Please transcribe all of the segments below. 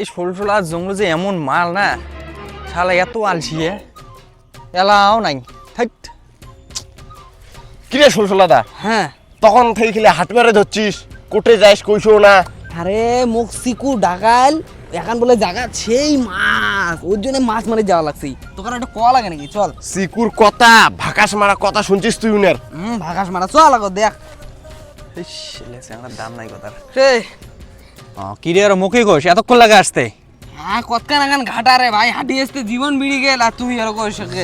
এই শোলটোলা জঙ্গল যে এমন মাল না শালা এত আলসি এলাও নাই। কিরে হ্যাঁ। তখন থেকে খেলে ধরছিস। কোটে যাইস কইছো না। আরে মুখ সিকু ডাকাল এখন বলে জায়গা সেই মাছ। ওর জন্য মাছ মারে যাওয়া লাগছে। তোকে একটা কল লাগে নাকি? চল। সিকুর কথা ভাকাস মারা কথা শুনছিস তুই উনার। হুম ভাগাস মারা। চল আগো দেখ। দাম নাই কথার। রে। কি রে আর মুখে কোষ? এতক্ষণ লাগে আসতে? হ্যাঁ কতক্ষণ এখন ঘাটা রে ভাই হাঁটি আসতে জীবন বিড়ি গেল আর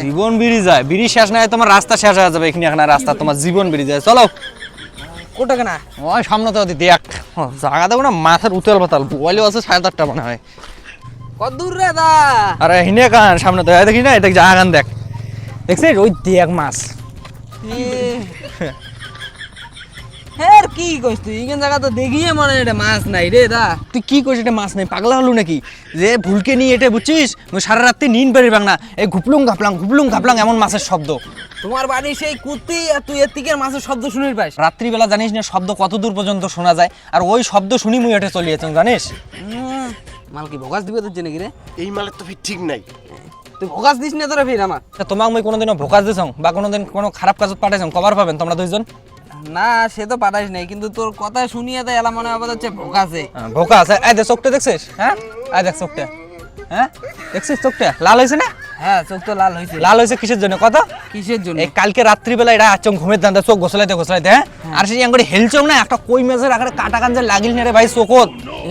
জীবন বিড়ি যায় বিড়ি শেষ নাই তোমার রাস্তা শেষ হয়ে যাবে এখানে এখন আর রাস্তা তোমার জীবন বিড়ি যায়। চলো। কোটাকে না ওই সামনে তো দেখ ও, জায়গা দেবো না মাথার উতাল পাতাল বলে আছে সাড়ে চারটা মনে হয়। কত দূর রে দা? আরে হিনে কান সামনে তো দেখি না এটা জায়গা দেখ। দেখছিস? ওই দেখ মাছ। হ্যাঁ কি কইস তুই? ইগেন জায়গা তো দেখিয়ে মনে হয় এটা মাছ নাই রে দা। তুই কি করছিস এটা মাছ নেই? পাগলা হলু নাকি? যে ভুলকে নিয়ে এটা বুঝছিস? মুই সারা রাত্রি নিন পারি না এই ঘুপলুং ঘাপলাং ঘুপলুং ঘাপলাং এমন মাছের শব্দ। তোমার বাড়ি সেই কুত্তি আর তুই এর থেকে মাছের শব্দ শুনে পাইস? রাত্রিবেলা জানিস না শব্দ কত দূর পর্যন্ত শোনা যায়? আর ওই শব্দ শুনি মুই এটা চলিয়েছেন জানিস? উম, মাল কি ভোগাস দিবে তোর কি রে? এই মালের তো ঠিক নাই। তুই ভোগাস দিস না তোরা ফির আমার। তোমাক মুই কোনোদিনও ভোকাস দিছং? বা কোনোদিন কোনো খারাপ কাজত পাঠাইছং? কবার পাবেন তোমরা দুইজন? না সে তো পাঠাইস নাই কিন্তু তোর কথা শুনিয়ে তো এলা মনে হবে হচ্ছে ভোগাসে হ্যাঁ, ভোকা আছে। এই দেখ চোখটা দেখছিস? হ্যাঁ? এই দেখ চোখটা। হ্যাঁ? দেখছিস চোখটা? লাল হয়েছে না? হ্যাঁ চোখ তো লাল হয়েছে। লাল হয়েছে কিসের জন্য? কত? কিসের জন্য? এই কালকে রাত্রিবেলা এটা আচং ঘুমের দান্দা চোখ গোসলাইতে গোসলাইতে হ্যাঁ? আর সেই আঙ্গুরি হেলচং না একটা কই মাছের আকারে কাটা কাঞ্জে লাগিল না রে ভাই চোখত।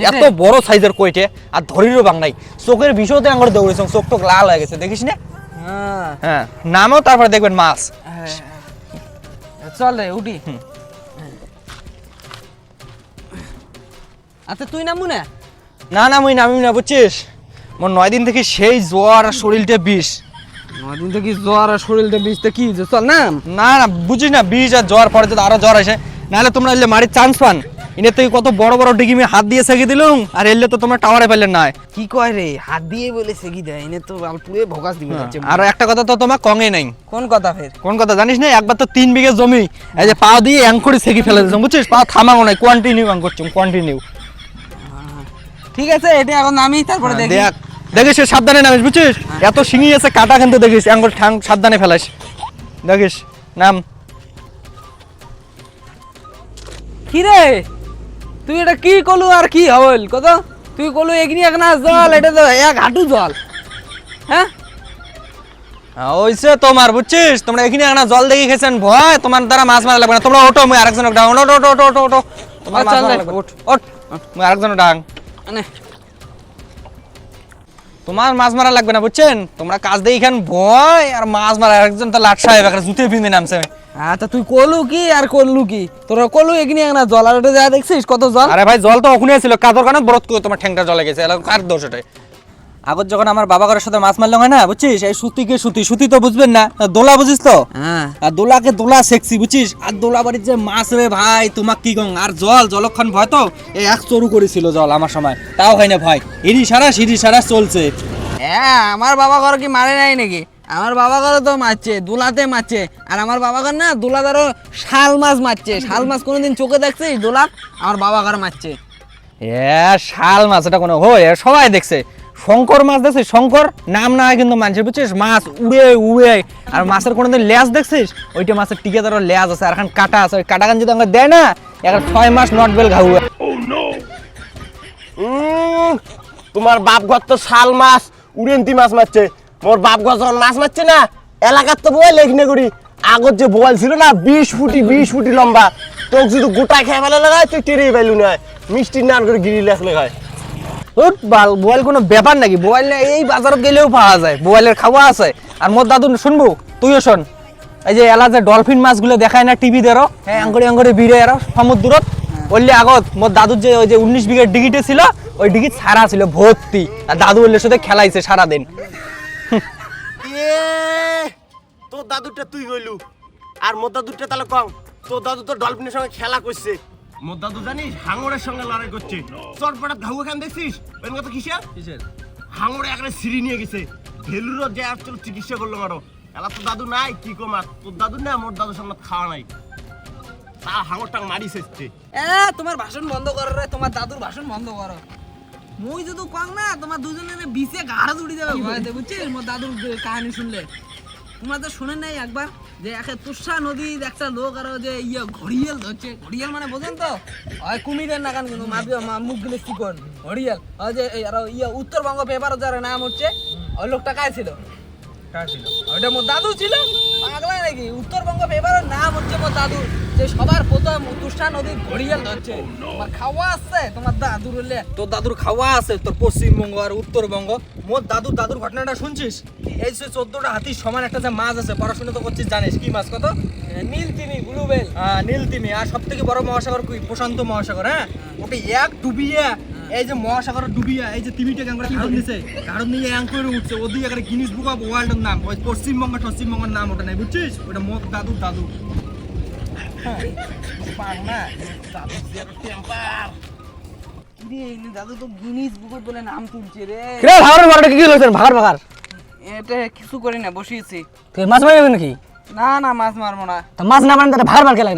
এত বড় সাইজের কইটে আর ধরিরও বাং নাই। চোখের বিষয়তে আঙ্গুরি দৌড়েছং চোখ টোক লাল হয়ে গেছে দেখিস না? হ্যাঁ। হ্যাঁ নামও তারপরে দেখবেন মাছ। হ্যাঁ। চল উঠি। আচ্ছা তুই নামু না? না না মুই নামি না বুঝছিস? মোর নয় দিন থেকে সেই জ্বর আর শরীরটা বিষ। নয় দিন থেকে জ্বর আর শরীরটা বিষতে কি চল না না না বুঝিস না বিষ আর জ্বর পরে যদি আরও জ্বর আসে নাহলে তোমরা মারি মারির চান্স পান। এনে থেকে কত বড় বড় ডিগিমে হাত দিয়ে সেকে দিলুম আর এলে তো তোমরা টাওয়ারে পেলেন না কি কয় রে? হাত দিয়ে বলে সেগি দেয় এনে তো আল পুরে ভোগাস দিবে আর একটা কথা তো তোমার কঙে নাই। কোন কথা ফের? কোন কথা জানিস না একবার তো তিন বিঘে জমি এই যে পা দিয়ে অ্যাং করে সেকি ফেলে দিচ্ছ বুঝছিস? পা থামাও নাই কন্টিনিউ অ্যাং করছ কন্টিনিউ ঠিক আছে এটা এখন নামি তারপরে দেখি। দেখ দেখিস সাবধানে নামিস বুঝছিস? এত শিঙি আছে কাটা কিন্তু দেখিস করে ঠাং সাবধানে ফেলাস। দেখিস নাম। কি রে তুই এটা কি কলু আর কি হল? কত? তুই কলু এগনি এক না জল এটা তো এক হাঁটু জল। হ্যাঁ? ওইসে তোমার বুঝছিস? তোমরা এখানে একটা জল দেখে খেয়েছেন ভয়। তোমার দ্বারা মাছ মারা লাগবে না। তোমরা ওটো মুই আরেকজন ডাং ওটো ওটো ওটো ওটো ওটো তোমার মাছ চল মারা লাগবে। ওঠ ওঠ মুই আরেকজন ডাং মানে তোমার মাছ মারা লাগবে না বুঝছেন? তোমরা কাজ দিয়ে এখান ভয়। আর মাছ মারা আরেকজন তো লাট সাহেব একটা জুতে পিঁধে নামছে। আচ্ছা তুই কলু কি আর করলু কি? তোরা কলু এগনি না জল আর ওটা যা দেখছিস কত জল? আরে ভাই জল তো ওখানে ছিল কাদর কানে বরত করে তোমার ঠ্যাংটা জলে গেছে এলাকা কার দোষ এটাই আগত যখন আমার বাবা ঘরের সাথে মাছ মারলাম হয় না বুঝছিস? এই সুতিকে সুতি সুতি তো বুঝবেন না দোলা বুঝিস তো? হ্যাঁ। আর দোলাকে দোলা সেক্সি বুঝছিস? আর দোলা বাড়ির যে মাছ রে ভাই তোমাক কি গং আর জল জলক্ষণ ভয় তো? এই এক চরু করেছিল জল আমার সময় তাও হয় না ভয়। ইরি সারা সিঁড়ি সারা চলছে। হ্যাঁ আমার বাবা ঘর কি মারে নাই নাকি? আমার বাবা ঘর তো মারছে দোলাতে মারছে। আর আমার বাবা ঘর না দোলা ধরো শাল মাছ মারছে। শাল মাছ কোনোদিন চোখে দেখছিস দোলা? আমার বাবা ঘর মারছে। এ শাল মাছ এটা কোনো এ সবাই দেখছে। শঙ্কর মাছ দেখছিস? শঙ্কর? নাম না কিন্তু মানুষের বুঝছিস? মাছ উড়ে উড়ে। আর মাছের কোনোদিন লেজ দেখছিস? ওইটা মাছের টিকে ধরো লেজ আছে আর এখন কাটা আছে। ওই কাটা গান যদি আমাকে দেয় না এখন ছয় মাস নট বেল ঘাউ। উম, তোমার বাপ ঘর তো শাল মাছ উড়েন্তি মাছ মারছে। মোর বাপ যখন মাছ মারছে না, এলাকার তো বই লেখনে করি। আগত যে বল ছিল না, বিশ ফুটি বিশ ফুটি লম্বা, তোকে যদি গোটা খেয়ে ফেলে লাগায় তুই টেরেই পাইলু না। মিষ্টির নান করে গিরি বাল বোয়াল কোনো ব্যাপার নাকি? এই গেলেও পাওয়া যায় বোয়ালের খাওয়া আছে। আর মোর দাদু, শুনব, তুইও শোন। এই যে এলা যে ডলফিন মাছগুলো দেখায় না টিভি দেরো হ্যাঁ আঙ্গুরি আঙ্গুরি ভিড়ে এরো সমুদ্রত বললে আগত, মোর দাদুর যে ওই যে উনিশ বিঘের ডিগিটে ছিল, ওই ডিগিট সারা ছিল ভর্তি। আর দাদু বললে সাথে খেলাইছে সারাদিন। এ তোর দাদুটা তুই হইলু। আর মোর দাদুটা তাহলে কম। তোর দাদু তো ডলফিনের সঙ্গে খেলা করছে। মোর দাদু জানিস হাঙরের সঙ্গে লড়াই করছে। চটপটা ঘাউ এখান দেখছিস? ওই কথা কিসের? কিসের? হাঙরে একটা সিঁড়ি নিয়ে গেছে। ভেলুরও যে আসছিল চিকিৎসা করল মারো এলা তোর দাদু নাই কি কমার তোর দাদু না মোর দাদুর সামনে খাওয়া নাই। তার হাঙরটা মারি শেষছে এ তোমার ভাষণ বন্ধ করো রে তোমার দাদুর ভাষণ বন্ধ করো। মুই যদি কং না তোমার দুজনের বিছে গাড়া উড়ি যাবে ভয়তে বুঝছিস মোর দাদুর কাহিনী শুনলে। তোমার তো শোনেন নাই একবার যে একে তুষা নদী একটা লোক আরও যে ইয়ে ঘড়িয়াল ধরছে। ঘড়িয়াল মানে বোঝেন তো? ওই কুমিরের নাগান কিন্তু মাপি মুখগুলো চিকন ঘড়িয়াল। ওই যে এই আরও ইয়ে উত্তরবঙ্গ পেপার যার নাম হচ্ছে ওই লোকটা কায় ছিল? ওইটা মোর দাদু ছিল? পাগলা নাকি? উত্তরবঙ্গ পেপারের নাম হচ্ছে মোর দাদু যে সবার প্রথম তুষা নদীর ঘড়িয়াল ধরছে। তোমার খাওয়া আছে? তোমার দাদুর হলে তোর দাদুর খাওয়া আছে তোর পশ্চিমবঙ্গ আর উত্তরবঙ্গ। মোর দাদুর দাদুর ঘটনাটা শুনছিস? এই যে চোদ্দটা হাতির সমান একটা যে মাছ আছে পড়াশোনা তো করছিস জানিস কি মাছ কত? নীলতিমি ব্লুবেল। হ্যাঁ নীলতিমি। আর সব থেকে বড় মহাসাগর কি? প্রশান্ত মহাসাগর হ্যাঁ। ওটা এক ডুবিয়ে এই যে মহাসাগর ডুবিয়ে এই যে তিমিটাকে আমরা ভারত নিছে ভারত নিয়ে এক করে উঠছে ওদিকে একটা গিনিস বুক অফ ওয়ার্ল্ডের নাম। ওই পশ্চিমবঙ্গ পশ্চিমবঙ্গের নাম ওটা নাই বুঝছিস? ওটা মোর দাদু দাদু। তো গিনিস বুকত বলে নাম তুলছে রে রে ভাগার ভাগার কি হয়েছে ভাগার ভাগার। এটা কিছু করি না বসিয়েছি। তুই মাছ নাকি? না না মাছ মারবো না। তা মাছ না মারেন তাহলে ভাগার ভাগ লাগে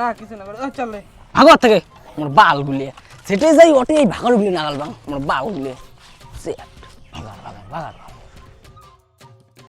না কিছু না চলে আগর থেকে? আমার বাল গুলিয়ে। সেটাই যাই ওটাই ভাগার গুলি নাগাল বাং আমার বাল গুলিয়ে সে ভাগার ভাগার ভাগার